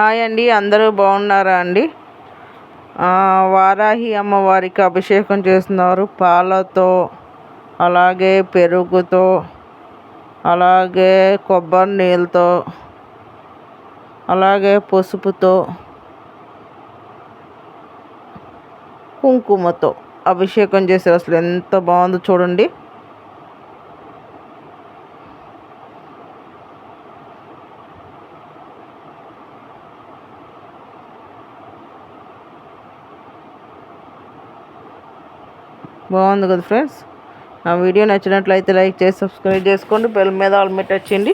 Hi అండి అందరూ బాగున్నారా అండి? వారాహి అమ్మవారికి అభిషేకం చేస్తున్నారు. పాలతో అలాగే పెరుగుతో అలాగే కొబ్బరి నీళ్ళతో అలాగే పసుపుతో కుంకుమతో అభిషేకం చేశారు. అసలు ఎంత బాగుందో చూడండి. బాగుంది కదా ఫ్రెండ్స్? నా వీడియో నచ్చినట్లయితే లైక్ చేసి సబ్స్క్రైబ్ చేసుకోండి. బెల్ మీద ఆల్మెట్ వచ్చింది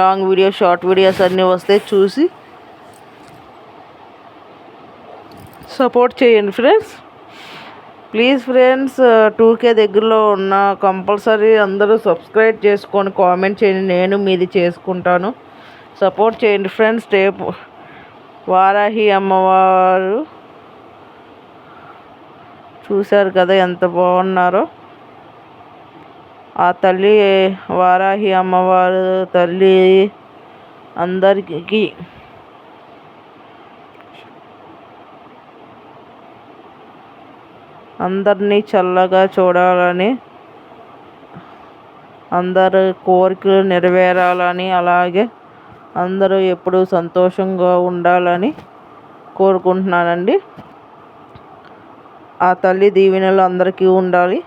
లాంగ్ వీడియో షార్ట్ వీడియోస్ అన్నీ వస్తే చూసి సపోర్ట్ చేయండి ఫ్రెండ్స్. ప్లీజ్ ఫ్రెండ్స్ టూకే దగ్గరలో ఉన్న కంపల్సరీ అందరూ సబ్స్క్రైబ్ చేసుకొని కామెంట్ చేయండి. నేను మీది చేసుకుంటాను. సపోర్ట్ చేయండి ఫ్రెండ్స్. రేపు వారాహి అమ్మవారు చూశారు కదా ఎంత బాగున్నారో. ఆ తల్లి వారాహి అమ్మవారు తల్లి అందరికీ అందరినీ చల్లగా చూడాలని అందరు కోరికలు నెరవేరాలని అలాగే అందరూ ఎప్పుడూ సంతోషంగా ఉండాలని కోరుకుంటున్నానండి. ఆ తల్లి దీవెనలు అందరికీ ఉండాలి.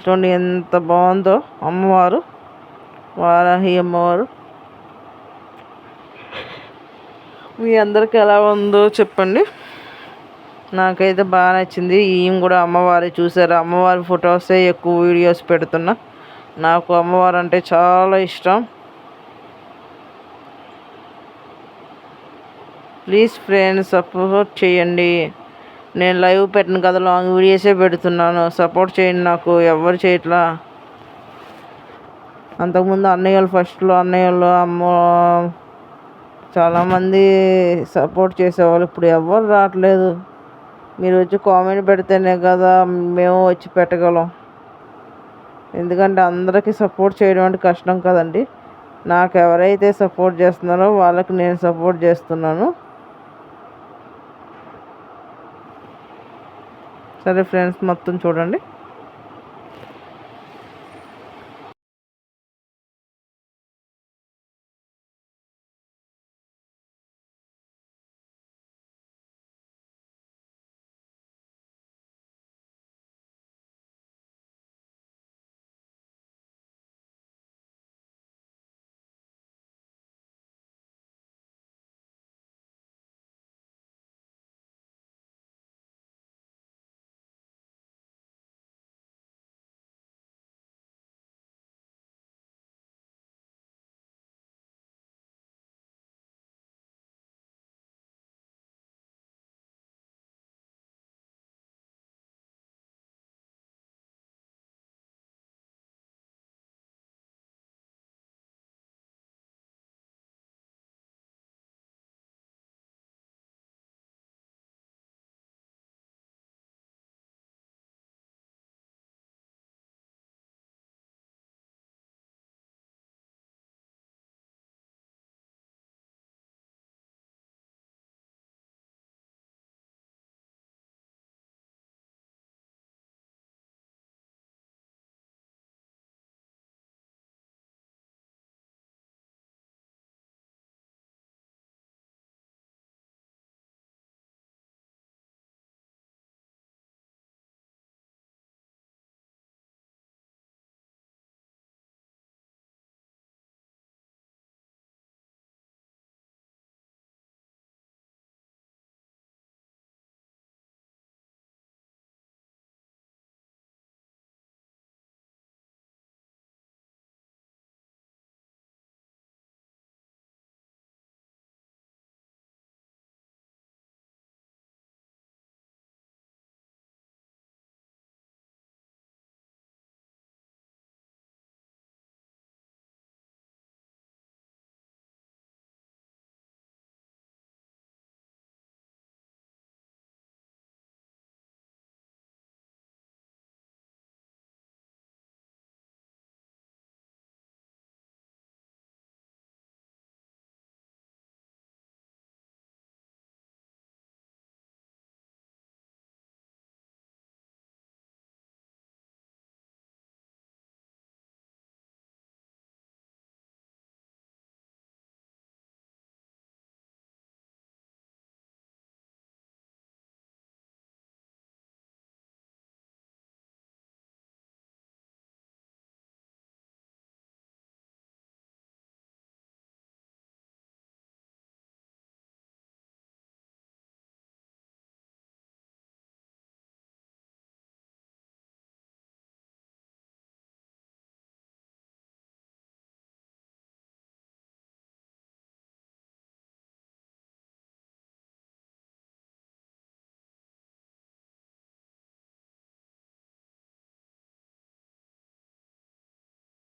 చూడండి ఎంత బాగుందో అమ్మవారు వారాహి అమ్మవారు. మీ అందరికీ ఎలా ఉందో చెప్పండి. నాకైతే బాగా నచ్చింది. ఈయన కూడా అమ్మవారి చూసారు అమ్మవారి ఫొటోసే ఎక్కువ వీడియోస్ పెడుతున్నా. నాకు అమ్మవారు అంటే చాలా ఇష్టం. ప్లీజ్ ఫ్రెండ్స్ సపోర్ట్ చేయండి. నేను లైవ్ పెట్టిన కదా లాంగ్ వీడియోసే పెడుతున్నాను. సపోర్ట్ చేయండి నాకు ఎవరు చేయట్లా. అంతకుముందు అన్నయ్యలు ఫస్ట్లో అన్నయ్యలు అమ్మ చాలామంది సపోర్ట్ చేసేవాళ్ళు. ఇప్పుడు ఎవరు రావట్లేదు. మీరు వచ్చి కామెంట్ పెడితేనే కదా మేము వచ్చి పెట్టగలం. ఎందుకంటే అందరికీ సపోర్ట్ చేయడం అంటే కష్టం కదండి. నాకు ఎవరైతే సపోర్ట్ చేస్తున్నారో వాళ్ళకి నేను సపోర్ట్ చేస్తున్నాను. సరే ఫ్రెండ్స్ మొత్తం చూడండి.